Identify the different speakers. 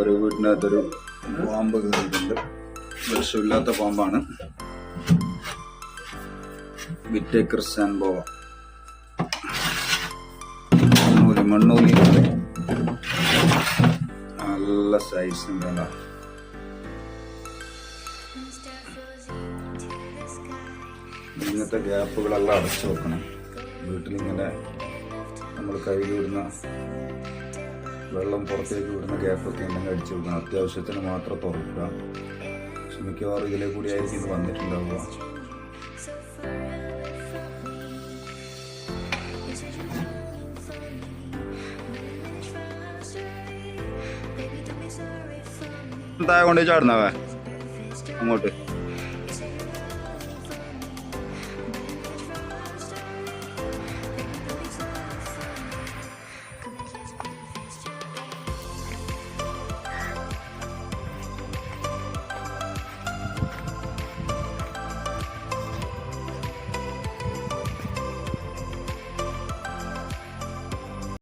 Speaker 1: ഒരു വീടിനകത്തൊരു പാമ്പ് കയറിയിട്ടുണ്ട്. വിഷമില്ലാത്ത പാമ്പാണ്. വിറ്റേ ക്രിസ്ത്യാൻ ബോവ മണ്ണൂലി മണ്ണൂലി നല്ല സൈസ് ഉണ്ടല്ലോ ഇങ്ങനത്തെ ഗ്യാപ്പുകളെല്ലാം അടച്ചു വെക്കണം. വീട്ടിലിങ്ങനെ നമ്മൾ കയ്യിൽ വിടുന്ന വെള്ളം പുറത്തേക്ക് വിടുന്ന ഗ്യാപ്പൊക്കെ ഉണ്ടെങ്കിൽ അടിച്ചു കൊടുക്കണം അത്യാവശ്യത്തിന് മാത്രം തുറക്കുക മിക്കവാറും ഇതിലെ കൂടി ആയിരിക്കും ഇത് വന്നിട്ടുണ്ടാവുക. താഴെ കൊണ്ടേ ചാടുന്നവേ അങ്ങോട്ട്.